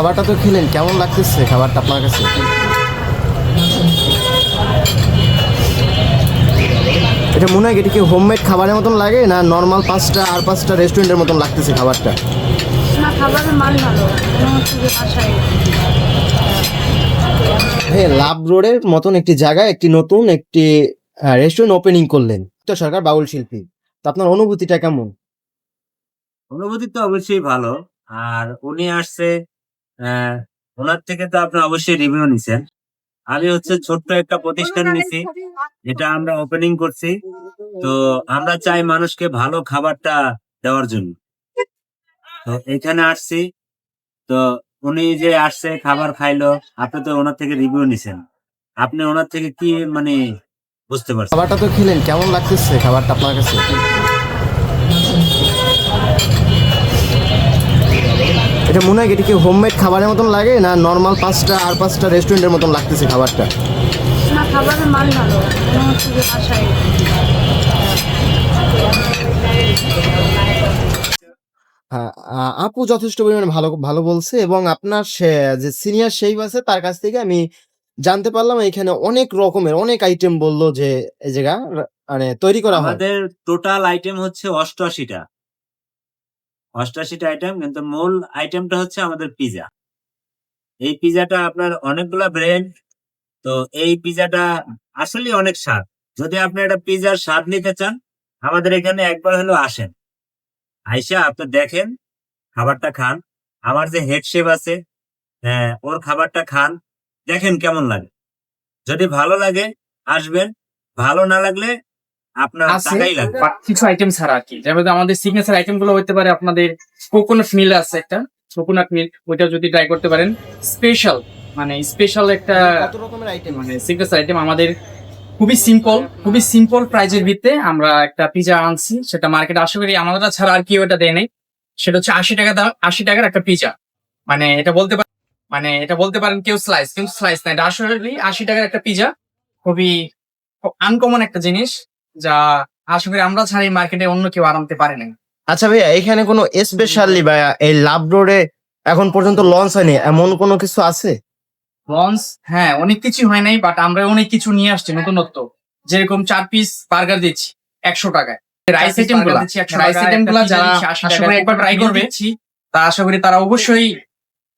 খাবারটা তো খেলেন কেমন লাগতেছে খাবারটা আপনার কাছে? এটা মনে হয় এটা কি হোমমেড খাবারের মতন লাগে না নর্মাল পাঁচটা আর পাঁচটা রেস্টুরেন্টের মতন লাগতেছে খাবারটা? হ্যাঁ লাভ রোডের মতন একটি জায়গায় একটি নতুন একটি রেস্টুরেন্ট ওপেনিং করলেন। তো সরকার বাউল শিল্পী। তো আপনার অনুভূতিটা কেমন? অনুভূতি তো অবশ্যই ভালো। আর উনি আসছে ওনার থেকে তো আপনি অবশ্যই রিভিউ নিছেন। আমি হচ্ছে ছোট্ট একটা প্রতিষ্ঠান নিছি যেটা আমরা ওপেনিং করছি। তো আমরা চাই মানুষকে ভালো খাবারটা দেওয়ার জন্য। তো এখানে আসছি। তো উনি যে আসছে খাবার খাইলো আপনি তো ওনার থেকে রিভিউ নিছেন। আপনি ওনার থেকে কি মানে বুঝতে পারছেন? খাবারটা তো খেলেন কেমন লাগতেছে খাবারটা আপনার কাছে? এটা মনে হয় এটা কি হোমমেড খাবারের মতন লাগে না নর্মাল পাঁচটা আর পাঁচটা রেস্টুরেন্টের মতন লাগতেছে খাবারটা? না খাবারের মান ভালো। হ্যাঁ, আপু যথেষ্ট পরিমাণে ভালো ভালো বলছে এবং আপনার সে- যে সিনিয়র শেফ আছে তার কাছ থেকে আমি জানতে পারলাম এখানে অনেক রকমের অনেক আইটেম বলল যে এই জায়গা মানে তৈরি করা হয়। আমাদের টোটাল আইটেম হচ্ছে অষ্টআশিটা। অষ্টআশিটা আইটেম কিন্তু মূল আইটেমটা হচ্ছে আমাদের পিজা এই পিজাটা আপনার অনেকগুলা ব্রেড তো এই পিজাটা আসলে অনেক স্বাদ। যদি আপনি একটা পিজার স্বাদ নিতে চান, আমাদের এখানে একবার হলো আসেন। আইসা আপনি দেখেন, খাবারটা খান। আমার যে হেড শেফ আছে হ্যাঁ ওর খাবারটা খান, দেখেন কেমন লাগে। যদি ভালো লাগে, আসবেন। ভালো না লাগলে আপনার আছে। টাকাই লাগবে। কিছু আইটেম ছাড়া আর কি। যেমন আমাদের সিগনেচার আইটেমগুলো হতে পারে আপনাদের কোকোনাট মিল আছে একটা। কোকোনাট মিল ওইটা যদি ট্রাই করতে পারেন স্পেশাল মানে স্পেশাল একটা কত রকমের আইটেম মানে সিগনেচার আইটেম আমাদের খুবই সিম্পল খুবই সিম্পল প্রাইজের ভিত্তিতে আমরা একটা পিজা আনছি। সেটা মার্কেটে আশা করি আমাদের ছাড়া আর কেউ এটা দেয় নাই। সেটা হচ্ছে আশি টাকা দাম আশি টাকার একটা পিজা মানে এটা বলতে পারেন মানে এটা বলতে পারেন কেউ স্লাইস কিন্তু স্লাইস না। এটা আসলে আশি টাকার একটা পিজা খুবই আনকমন একটা জিনিস। যা আশা করি আমরা ছাড়া এই মার্কেটে অন্য কেউ আনতে পারে না আচ্ছা ভাইয়া এখানে কোনো স্পেশালি বা এই লাভ রোডে এখন পর্যন্ত লঞ্চ হয়নি এমন কোনো কিছু আছে? লঞ্চ হ্যাঁ অনেক কিছু হয় নাই বাট আমরা অনেক কিছু নিয়ে আসছি নতুনত্ব। যেরকম চার পিস বার্গার দিচ্ছি একশো টাকায়। রাইস আইটেমগুলো রাইস আইটেমগুলো যারা আশা করি একবার ট্রাই করবে তা আশা করি তারা অবশ্যই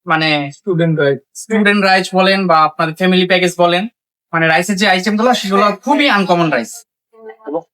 মানে স্টুডেন্ট রাইস স্টুডেন্ট রাইস বলেন বা আপনাদের ফ্যামিলি প্যাকেজ বলেন মানে রাইসের যে আইটেমগুলো সেগুলো খুবই আনকমন রাইস 뭐?